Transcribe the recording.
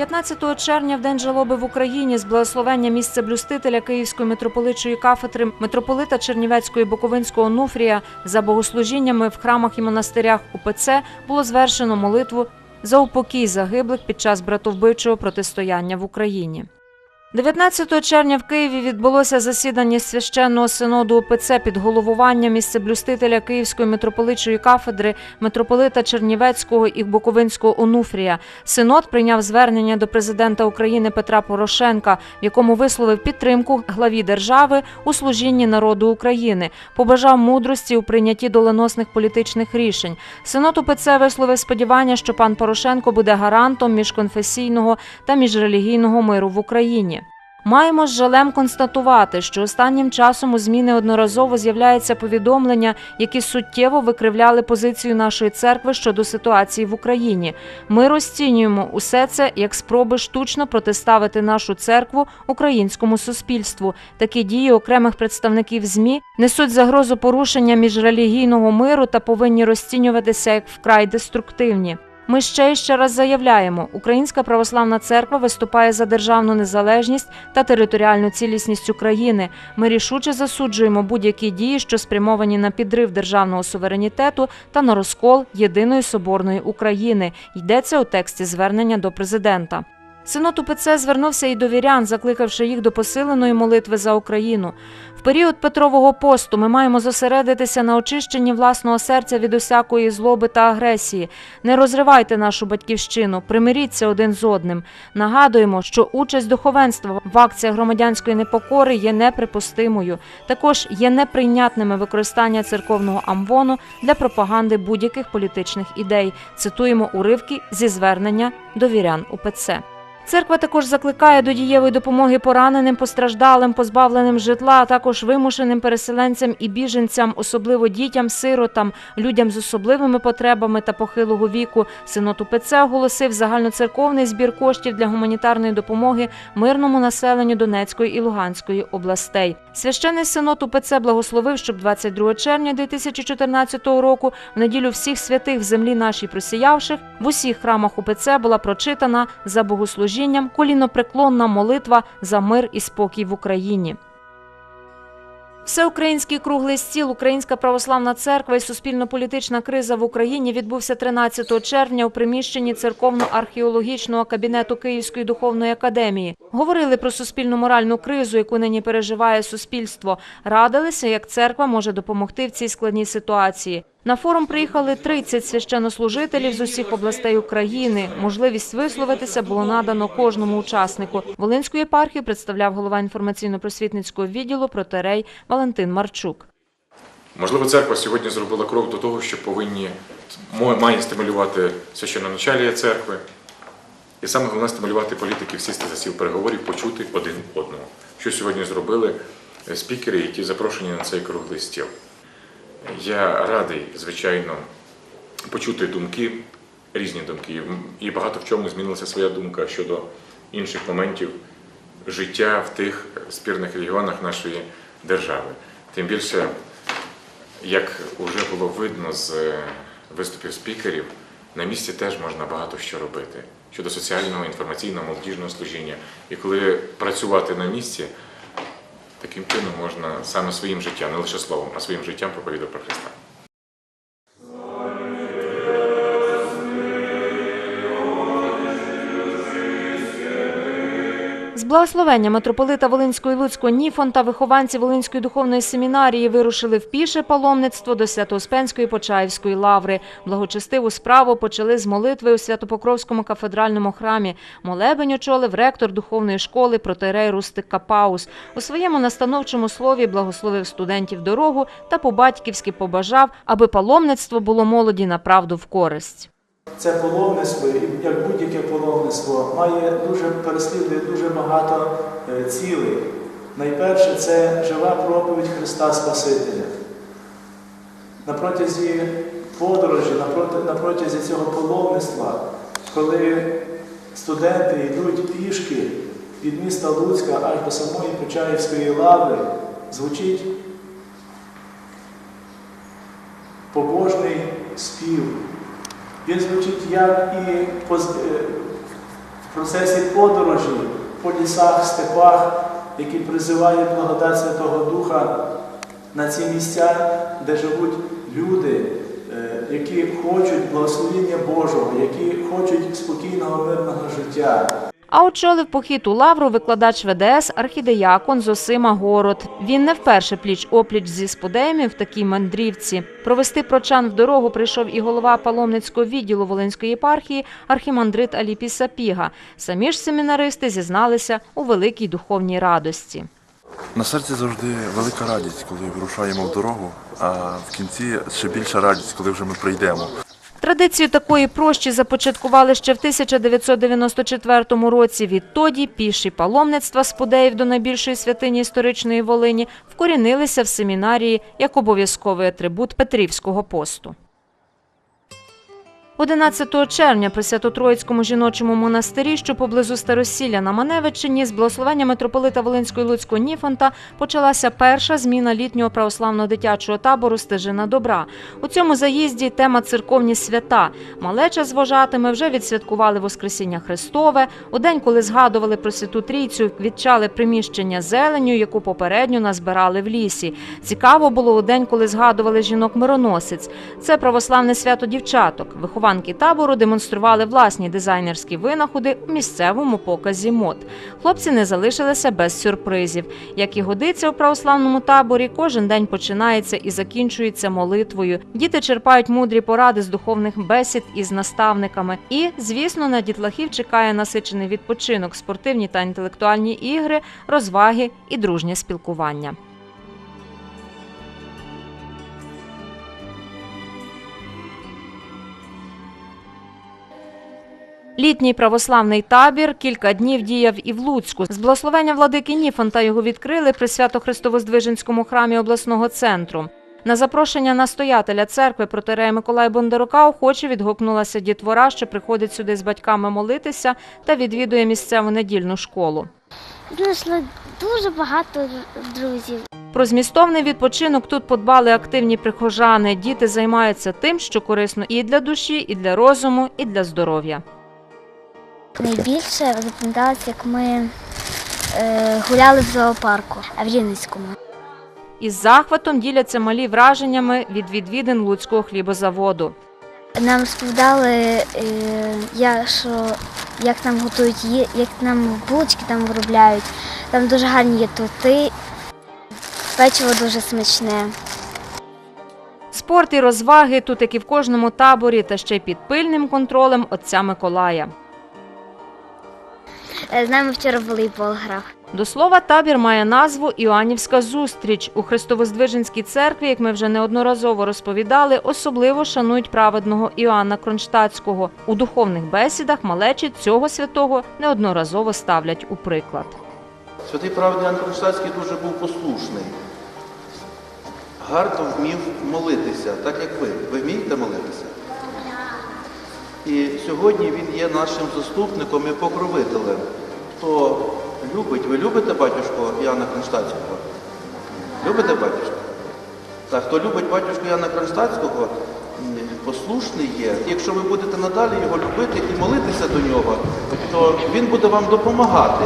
15 червня, в день жалоби в Україні, з благословення місця блюстителя Київської митрополитчої кафедри митрополита Чернівецької Буковинського Нуфрія за богослужіннями в храмах і монастирях УПЦ було звершено молитву за упокій загиблих під час братовбивчого протистояння в Україні. 19 червня в Києві відбулося засідання священного синоду ОПЦ під головуванням місцеблюстителя Київської митрополитчої кафедри митрополита Чернівецького і Буковинського Онуфрія. Синод прийняв звернення до президента України Петра Порошенка, в якому висловив підтримку главі держави у служінні народу України, побажав мудрості у прийнятті доленосних політичних рішень. Синод УПЦ висловив сподівання, що пан Порошенко буде гарантом міжконфесійного та міжрелігійного миру в Україні. Маємо з жалем констатувати, що останнім часом у ЗМІ неодноразово з'являються повідомлення, які суттєво викривляли позицію нашої церкви щодо ситуації в Україні. Ми розцінюємо усе це як спроби штучно протиставити нашу церкву українському суспільству. Такі дії окремих представників ЗМІ несуть загрозу порушення міжрелігійного миру та повинні розцінюватися як вкрай деструктивні. Ми ще і ще раз заявляємо, Українська православна церква виступає за державну незалежність та територіальну цілісність України. Ми рішуче засуджуємо будь-які дії, що спрямовані на підрив державного суверенітету та на розкол єдиної соборної України. Йдеться у тексті звернення до президента. Синод УПЦ звернувся і до вірян, закликавши їх до посиленої молитви за Україну. В період Петрового посту ми маємо зосередитися на очищенні власного серця від усякої злоби та агресії. Не розривайте нашу батьківщину, примиріться один з одним. Нагадуємо, що участь духовенства в акціях громадянської непокори є неприпустимою. Також є неприйнятними використання церковного амвону для пропаганди будь-яких політичних ідей. Цитуємо уривки зі звернення до вірян УПЦ. Церква також закликає до дієвої допомоги пораненим, постраждалим, позбавленим житла, а також вимушеним переселенцям і біженцям, особливо дітям, сиротам, людям з особливими потребами та похилого віку. Синод УПЦ оголосив загальноцерковний збір коштів для гуманітарної допомоги мирному населенню Донецької і Луганської областей. Священний синод УПЦ благословив, щоб 22 червня 2014 року, в неділю всіх святих в землі нашій просіявших, в усіх храмах УПЦ була прочитана за богослужінням колінопреклонна молитва за мир і спокій в Україні. Всеукраїнський круглий стіл Українська православна церква і суспільно-політична криза в Україні відбувся 13 червня у приміщенні церковно-археологічного кабінету Київської духовної академії. Говорили про суспільну моральну кризу, яку нині переживає суспільство. Радилися, як церква може допомогти в цій складній ситуації. На форум приїхали 30 священнослужителів з усіх областей України. Можливість висловитися було надано кожному учаснику. Волинську єпархію представляв голова інформаційно-просвітницького відділу протерей Валентин Марчук. Можливо, церква сьогодні зробила крок до того, що повинні має стимулювати священноначалія церкви, і саме головне стимулювати політиків сісти за сіл переговорів, почути один одного. Що сьогодні зробили е, спікери, які запрошені на цей круглий стіл. Я радий, звичайно, почути думки, різні думки. І багато в чому змінилася своя думка щодо інших моментів життя в тих спірних регіонах нашої держави. Тим більше, як вже було видно з е, виступів спікерів, на місці теж можна багато що робити щодо соціального, інформаційного, молодіжного служіння. І коли працювати на місці, таким чином можна саме своїм життям, не лише словом, а своїм життям проповідати про Христа. Благословення митрополита Волинського і Луцького Ніфон та вихованці Волинської духовної семінарії вирушили в піше паломництво до Свято-Успенської Почаївської лаври. Благочестиву справу почали з молитви у Святопокровському кафедральному храмі. Молебень очолив ректор духовної школи протерей Рустик Капаус. У своєму настановчому слові благословив студентів дорогу та по-батьківськи побажав, аби паломництво було молоді на правду в користь. Це паломництво, як будь-яке паломництво, має дуже переслідує дуже багато е, цілей. Найперше це жива проповідь Христа Спасителя. На протязі подорожі, на протязі цього паломництва, коли студенти йдуть пішки від міста Луцька аж до самої Почаївської лаври, звучить побожний спів. Він звучить як і в процесі подорожі по лісах, степах, які призиває благодать Святого Духа на ці місця, де живуть люди, е, які хочуть благословіння Божого, які хочуть спокійного мирного життя. А очолив похід у Лавру викладач ВДС архідеякон Зосима Город. Він не вперше пліч опліч зі сподеями в такій мандрівці. Провести прочан в дорогу прийшов і голова паломницького відділу Волинської єпархії архімандрит Аліпій Сапіга. Самі ж семінаристи зізналися у великій духовній радості. На серці завжди велика радість, коли вирушаємо в дорогу, а в кінці ще більша радість, коли вже ми прийдемо. Традицію такої прощі започаткували ще в 1994 році. Відтоді піші паломництва з Пудеїв до найбільшої святині історичної Волині вкорінилися в семінарії як обов'язковий атрибут Петрівського посту. 11 червня при Свято-Троїцькому жіночому монастирі, що поблизу Старосілля на Маневичині, з благословення митрополита Волинського і Луцького Ніфонта почалася перша зміна літнього православного дитячого табору Стежина добра. У цьому заїзді тема церковні свята. Малеча з вожатими вже відсвяткували Воскресіння Христове. У день, коли згадували про Святу Трійцю, відчали приміщення зеленю, яку попередньо назбирали в лісі. Цікаво було у день, коли згадували жінок-мироносець. Це православне свято дівчаток. Вихованки табору демонстрували власні дизайнерські винаходи у місцевому показі мод. Хлопці не залишилися без сюрпризів. Як і годиться у православному таборі, кожен день починається і закінчується молитвою. Діти черпають мудрі поради з духовних бесід із наставниками. І, звісно, на дітлахів чекає насичений відпочинок, спортивні та інтелектуальні ігри, розваги і дружнє спілкування. Літній православний табір кілька днів діяв і в Луцьку. З благословення владики Ніфонта його відкрили при Свято-Христово-Здвиженському храмі обласного центру. На запрошення настоятеля церкви протирея Миколая Бондарука охоче відгукнулася дітвора, що приходить сюди з батьками молитися та відвідує місцеву недільну школу. Знайшли дуже багато друзів. Про змістовний відпочинок тут подбали активні прихожани. Діти займаються тим, що корисно і для душі, і для розуму, і для здоров'я. Найбільше запам'яталося, як ми е, гуляли в зоопарку в Рівненському. Із захватом діляться малі враженнями від відвідин Луцького хлібозаводу. Нам розповідали, е, я, що, як там готують, як нам булочки там виробляють. Там дуже гарні є торти, печиво дуже смачне. Спорт і розваги тут, як і в кожному таборі, та ще й під пильним контролем отця Миколая. Е, З нами вчора в волейбол грав. До слова, табір має назву Іоаннівська зустріч. У Христовоздвиженській церкві, як ми вже неодноразово розповідали, особливо шанують праведного Іоанна Кронштадтського. У духовних бесідах малечі цього святого неодноразово ставлять у приклад. Святий праведний Ян Кронштадтський дуже був послушний. Гарно вмів молитися, так як ви. Ви вмієте молитися? І сьогодні він є нашим заступником і покровителем. Хто любить, ви любите батюшку Яна Кронштадтського? Любите батюшку? Так, хто любить батюшку Яна Кронштадтського, послушний є. Якщо ви будете надалі його любити і молитися до нього, то він буде вам допомагати.